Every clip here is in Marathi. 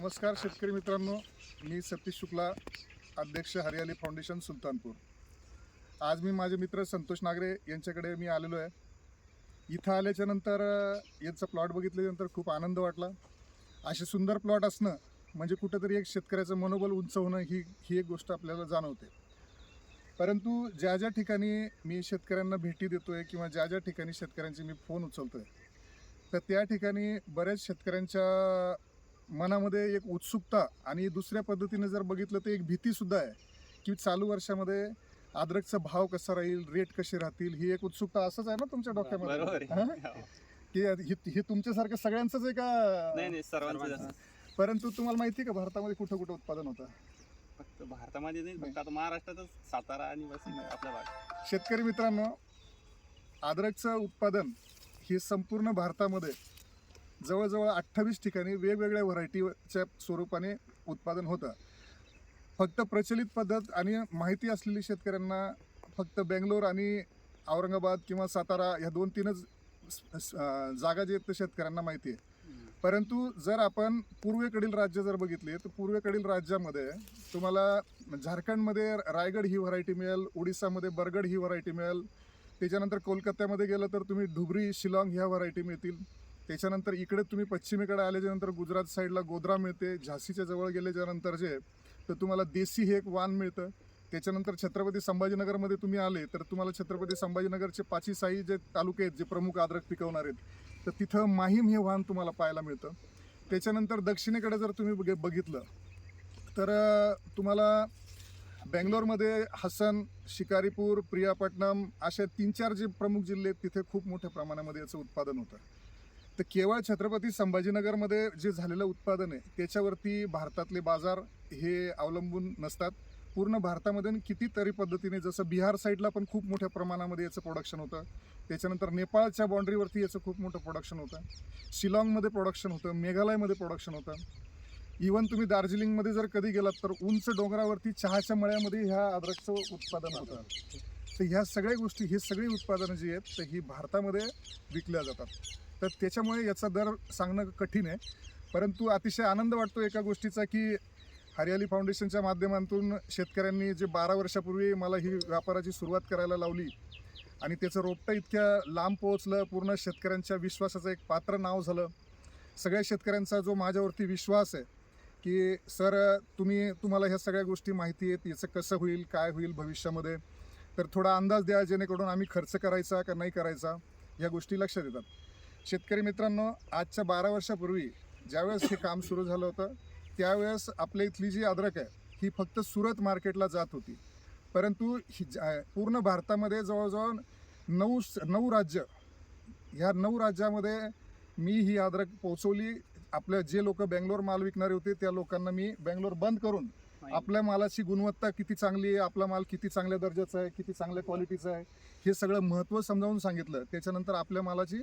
नमस्कार शेतकरी मित्रांनो मी सतीश शुक्ला अध्यक्ष हरियाली फाउंडेशन सुलतानपूर. आज मी माझे मित्र संतोष नागरे यांच्याकडे मी आलेलो आहे. इथं आल्याच्यानंतर यांचा प्लॉट बघितल्यानंतर खूप आनंद वाटला. असे सुंदर प्लॉट असणं म्हणजे कुठंतरी एक शेतकऱ्याचं मनोबल उंच होणं ही ही एक गोष्ट आपल्याला जाणवते. परंतु ज्या ज्या ठिकाणी मी शेतकऱ्यांना भेटी देतो आहे किंवा ज्या ज्या ठिकाणी शेतकऱ्यांचे मी फोन उचलतो आहे तर त्या ठिकाणी बऱ्याच शेतकऱ्यांच्या मनामध्ये एक उत्सुकता आणि दुसऱ्या पद्धतीने जर बघितलं तर एक भीतीसुद्धा आहे की चालू वर्षामध्ये अद्रकचा भाव कसा राहील रेट कसे राहतील ही एक उत्सुकता असंच आहे ना तुमच्या डोक्यामध्ये. हा? की हे तुमच्यासारखं सगळ्यांचंच आहे का सर्वांचं. परंतु तुम्हाला माहिती का भारतामध्ये कुठं कुठं उत्पादन होतं फक्त भारतामध्ये नाही फक्त आता महाराष्ट्रातच सातारा आणि आपला भाग शेतकरी मित्रांनो अद्रकचं उत्पादन हे संपूर्ण भारतामध्ये जवळजवळ अठ्ठावीस ठिकाणी वेगवेगळ्या व्हरायटीच्या स्वरूपाने उत्पादन होतं. फक्त प्रचलित पद्धत आणि माहिती असलेली शेतकऱ्यांना फक्त बेंगलोर आणि औरंगाबाद किंवा सातारा ह्या दोन तीनच जागा जे आहेत ते शेतकऱ्यांना माहिती आहे. परंतु जर आपण पूर्वेकडील राज्य जर बघितले तर पूर्वेकडील राज्यामध्ये तुम्हाला झारखंडमध्ये रायगड ही व्हरायटी मिळेल ओडिसामध्ये बरगड ही व्हरायटी मिळेल. त्याच्यानंतर कोलकात्यामध्ये गेलं तर तुम्ही धुबरी शिलाँग ह्या व्हरायटी मिळतील. त्याच्यानंतर इकडे तुम्ही पश्चिमेकडे आल्याच्यानंतर गुजरात साईडला गोधरा मिळते झाशीच्या जवळ गेल्याच्यानंतर जे तर तुम्हाला देसी हे एक वान मिळतं. त्याच्यानंतर छत्रपती संभाजीनगरमध्ये तुम्ही आले तर तुम्हाला छत्रपती संभाजीनगरचे पाची साई जे तालुके आहेत जे प्रमुख आद्रक पिकवणार आहेत तर तिथं माहीम हे वाहन तुम्हाला पाहायला मिळतं. त्याच्यानंतर दक्षिणेकडे जर तुम्ही बघ बघितलं तर तुम्हाला बेंगलोरमध्ये हसन शिकारीपूर प्रियापट्टणम असे तीन चार जे प्रमुख जिल्हे आहेत तिथे खूप मोठ्या प्रमाणामध्ये याचं उत्पादन होतं. तर केवळ छत्रपती संभाजीनगरमध्ये जे झालेलं उत्पादन आहे त्याच्यावरती भारतातले बाजार हे अवलंबून नसतात. पूर्ण भारतामध्ये कितीतरी पद्धतीने जसं बिहार साईडला पण खूप मोठ्या प्रमाणामध्ये याचं प्रोडक्शन होतं. त्याच्यानंतर नेपाळच्या बाउंड्रीवरती याचं खूप मोठं प्रोडक्शन होतं. शिलाँगमध्ये प्रोडक्शन होतं मेघालयमध्ये प्रोडक्शन होतं. इवन तुम्ही दार्जिलिंगमध्ये जर कधी गेलात तर उंच डोंगरावरती चहाच्या मळ्यामध्ये ह्या अद्रकचं उत्पादन होतं. तर ह्या सगळ्या गोष्टी ही सगळी उत्पादनं जी आहेत तर ही भारतामध्ये विकल्या जातात. तर त्याच्यामुळे याचा दर सांगणं कठीण आहे. परंतु अतिशय आनंद वाटतो एका गोष्टीचा की हरियाली फाउंडेशनच्या माध्यमातून शेतकऱ्यांनी जे बारा वर्षापूर्वी मला ही व्यापाराची सुरुवात करायला लावली आणि त्याचं रोपटं इतक्या लांब पोहोचलं पूर्ण शेतकऱ्यांच्या विश्वासाचं एक पात्र नाव झालं. सगळ्या शेतकऱ्यांचा जो माझ्यावरती विश्वास आहे की सर तुम्ही तुम्हाला ह्या सगळ्या गोष्टी माहिती आहेत याचं कसं होईल काय होईल भविष्यामध्ये? तर थोडा अंदाज द्या जेणेकरून आम्ही खर्च करायचा का नाही करायचा ह्या गोष्टी लक्षात येतात. शेतकरी मित्रांनो आजच्या बारा वर्षापूर्वी ज्यावेळेस हे काम सुरू झालं होतं त्यावेळेस आपल्या इथली जी अद्रक आहे ही फक्त सुरत मार्केटला जात होती. परंतु ही पूर्ण भारतामध्ये जवळजवळ नऊ नऊ राज्य ह्या नऊ राज्यामध्ये मी ही अद्रक पोहोचवली. आपल्या जे लोक बेंगलोर माल विकणारे होते त्या लोकांना मी बेंगलोर बंद करून आपल्या मालाची गुणवत्ता किती चांगली आहे आपला माल किती चांगल्या दर्जाचा आहे किती चांगल्या क्वालिटीचा आहे हे सगळं महत्त्व समजावून सांगितलं. त्याच्यानंतर आपल्या मालाची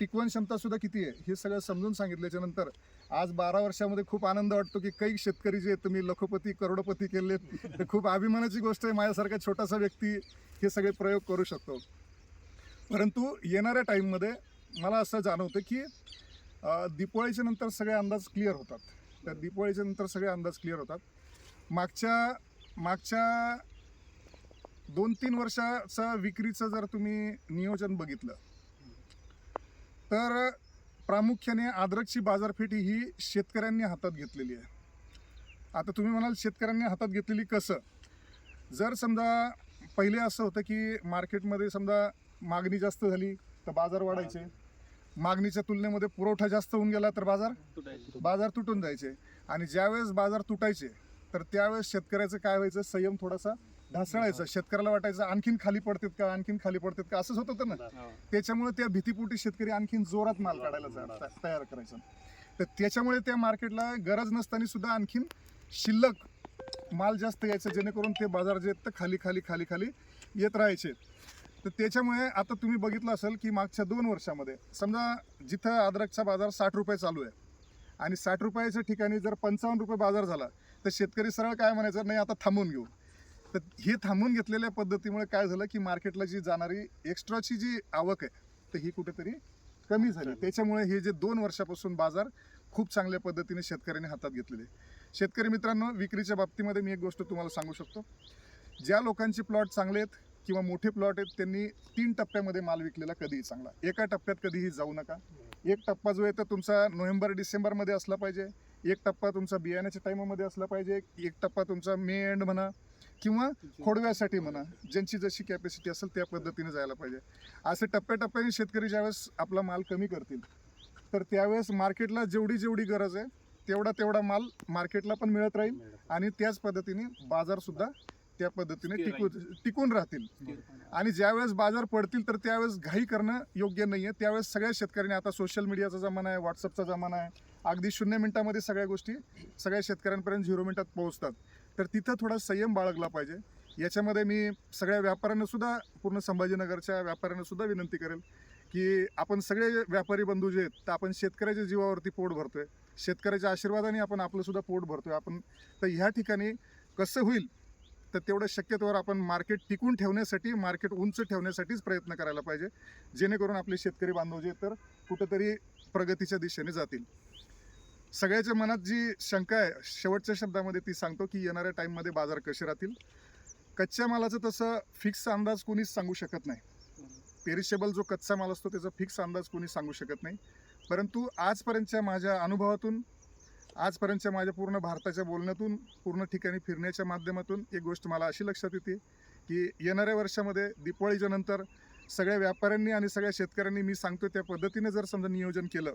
टिकवण क्षमता सुद्धा किती आहे? हे सगळं समजून सांगितल्याच्यानंतर आज बारा वर्षामध्ये खूप आनंद वाटतो की काही शेतकरी जे आहेत तुम्ही लखोपती करोडपती केलेत तर खूप अभिमानाची गोष्ट आहे. माझ्यासारखा छोटासा व्यक्ती हे सगळे प्रयोग करू शकतो. परंतु येणाऱ्या टाईममध्ये मला असं जाणवतं की दिपोळीच्या नंतर सगळे अंदाज क्लिअर होतात. तर दिपोळीच्या नंतर सगळे अंदाज क्लिअर होतात. मागच्या मागच्या दोन तीन वर्षाचं विक्रीचं जर तुम्ही नियोजन बघितलं तर प्रामुख्याने आद्रकची बाजारपेठ ही शेतकऱ्यांनी हातात घेतलेली आहे. आता तुम्ही म्हणाल शेतकऱ्यांनी हातात घेतलेली कसं? जर समजा पहिले असं होतं की मार्केटमध्ये समजा मागणी जास्त झाली तर बाजार वाढायचे. मागणीच्या तुलनेमध्ये पुरवठा जास्त होऊन गेला तर बाजार बाजार तुटून जायचे. आणि ज्यावेळेस बाजार तुटायचे तर त्यावेळेस शेतकऱ्याचं काय व्हायचं? संयम थोडासा ढासळायचा शेतकऱ्याला वाटायचं आणखीन खाली पडतात का आणखीन खाली पडतात का? असंच होत होतं ना. त्याच्यामुळे त्या भीतीपोटी शेतकरी आणखीन जोरात माल काढायला तयार करायचा. तर त्याच्यामुळे त्या मार्केटला गरज नसताना सुद्धा आणखीन शिल्लक माल जास्त यायचं जेणेकरून ते बाजार जे आहेत ते खाली खाली खाली खाली येत राहायचे. तर त्याच्यामुळे आता तुम्ही बघितलं असेल की मागच्या दोन वर्षामध्ये समजा जिथं अद्रकचा बाजार साठ रुपये चालू आहे आणि साठ रुपयाच्या ठिकाणी जर पंचावन्न रुपये बाजार झाला तर शेतकरी सरळ काय म्हणायचं नाही आता थांबून घेऊ. तर हे थांबून घेतलेल्या पद्धतीमुळे काय झालं की मार्केटला जी जाणारी एक्स्ट्राची जी आवक आहे तर ही कुठेतरी कमी झाली. त्याच्यामुळे हे जे दोन वर्षापासून बाजार खूप चांगल्या पद्धतीने शेतकऱ्यांनी हातात घेतलेली. शेतकरी मित्रांनो विक्रीच्या बाबतीमध्ये मी एक गोष्ट तुम्हाला सांगू शकतो. ज्या लोकांचे प्लॉट चांगले आहेत किंवा मोठे प्लॉट आहेत त्यांनी तीन टप्प्यामध्ये माल विकलेला कधीही चांगला. एका टप्प्यात कधीही जाऊ नका. एक टप्पा जो आहे तर तुमचा नोव्हेंबर डिसेंबरमध्ये असला पाहिजे. एक टप्पा तुमचा बियाण्याच्या टाईमामध्ये असला पाहिजे एक टप्पा तुमचा मे एंड म्हणा किंवा खोडव्यासाठी म्हणा ज्यांची जशी कॅपॅसिटी असेल त्या पद्धतीने जायला पाहिजे. असे टप्प्याटप्प्याने शेतकरी ज्यावेळेस आपला माल कमी करतील तर त्यावेळेस मार्केटला जेवढी जेवढी गरज आहे तेवढा तेवढा माल मार्केटला पण मिळत राहील आणि त्याच पद्धतीने बाजार सुद्धा त्या पद्धतीने टिकू टिकून राहतील. आणि ज्यावेळेस बाजार पडतील तर त्यावेळेस घाई करणं योग्य नाही आहे त्यावेळेस सगळ्या शेतकऱ्यांनी आता सोशल मीडियाचा जमाना आहे व्हॉट्सअपचा जमाना आहे. अगदी शून्य मिनिटामध्ये सगळ्या गोष्टी सगळ्या शेतकऱ्यांपर्यंत झिरो मिनिटात पोहोचतात. तर तिथं थोडा संयम बाळगला पाहिजे. याच्यामध्ये मी सगळ्या व्यापाऱ्यांना सुद्धा पूर्ण संभाजीनगरच्या व्यापाऱ्यांना सुद्धा विनंती करेल की आपण सगळे व्यापारी बंधू जे आहेत तर आपण शेतकऱ्याच्या जीवावरती पोट भरतोय. शेतकऱ्याच्या आशीर्वादाने आपण आपलं सुद्धा पोट भरतोय. आपण तर ह्या ठिकाणी कसं होईल तर तेवढं शक्यतोवर आपण मार्केट टिकून ठेवण्यासाठी मार्केट उंच ठेवण्यासाठीच प्रयत्न करायला पाहिजे. जेणेकरून आपले शेतकरी बांधव जे आहेत तर कुठंतरी प्रगतीच्या दिशेने जातील. सगळ्याच्या मनात जी शंका आहे शेवटच्या शब्दामध्ये ती सांगतो की येणाऱ्या टाईममध्ये बाजार कसे राहतील? कच्च्या मालाचं तसं फिक्स अंदाज कोणीच सांगू शकत नाही. पेरिशेबल जो कच्चा माल असतो त्याचा फिक्स अंदाज कोणी सांगू शकत नाही. परंतु आजपर्यंतच्या माझ्या अनुभवातून आजपर्यंतच्या माझ्या पूर्ण भारताच्या बोलण्यातून पूर्ण ठिकाणी फिरण्याच्या माध्यमातून एक गोष्ट मला अशी लक्षात येते की येणाऱ्या वर्षामध्ये दिवाळीच्या नंतर सगळ्या व्यापाऱ्यांनी आणि सगळ्या शेतकऱ्यांनी मी सांगतो त्या पद्धतीने जर समजा नियोजन केलं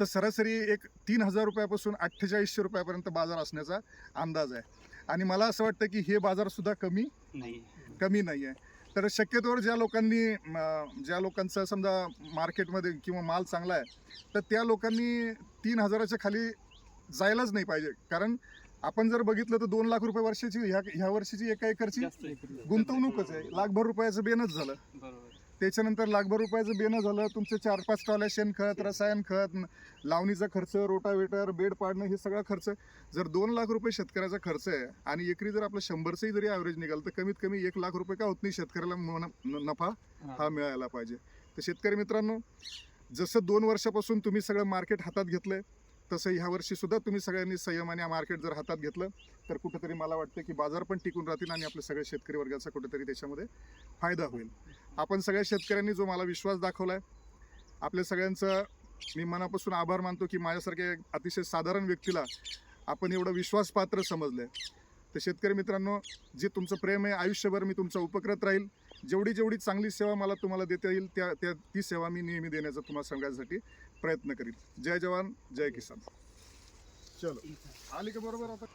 तर सरासरी एक तीन हजार रुपयापासून अठ्ठेचाळीसशे रुपयापर्यंत बाजार असण्याचा अंदाज आहे. आणि मला असं वाटतं की हे बाजारसुद्धा कमी नाही. कमी नाही आहे. तर शक्यतोवर ज्या लोकांनी ज्या लोकांचा समजा मार्केटमध्ये किंवा माल चांगला आहे तर त्या लोकांनी तीन हजाराच्या खाली जायलाच नाही पाहिजे. कारण आपण जर बघितलं तर दोन लाख रुपये वर्षाची ह्या ह्या वर्षीची एका एकरची. गुंतवणूकच आहे. लाखभर रुपयाचं बेनच झालं. त्याच्यानंतर लाखभर रुपयाचं बेनं झालं. तुमचे चार पाच टॉल्या शेणखत रसायन खत लावणीचा खर्च रोटावेटर बेड पाडणं हे सगळा खर्च. जर दोन लाख रुपये शेतकऱ्याचा खर्च आहे आणि एकरी जर आपलं शंभरचंही जरी ॲव्हरेज निघाल तर कमीत कमी एक लाख रुपये का होत नाही शेतकऱ्याला नफा हा. मिळायला पाहिजे. तर शेतकरी मित्रांनो जसं दोन वर्षापासून तुम्ही सगळं मार्केट हातात घेतलंय तसं ह्या वर्षी सुद्धा तुम्ही सगळ्यांनी संयमाने मार्केट जर हातात घेतलं तर कुठेतरी मला वाटतं की बाजार पण टिकून राहतील आणि आपल्या सगळ्या शेतकरी वर्गाचा कुठेतरी त्याच्यामध्ये फायदा होईल. आपण सगळ्या शेतकऱ्यांनी जो मला विश्वास दाखवलाय आपल्या सगळ्यांचं मी मनापासून आभार मानतो की माझ्यासारख्या अतिशय साधारण व्यक्तीला आपण एवढं विश्वासपात्र समजलंय. तर शेतकरी मित्रांनो जे तुमचं प्रेम आहे आयुष्यभर मी तुमचा उपक्रत राहील. जेवढी जेवढी चांगली सेवा मला तुम्हाला देता येईल त्या त्या ती सेवा मी नेहमी देण्याचा तुम्हाला सांगण्यासाठी प्रयत्न करीन. जय जवान जय किसान. चलो. आली का बरोबर आता?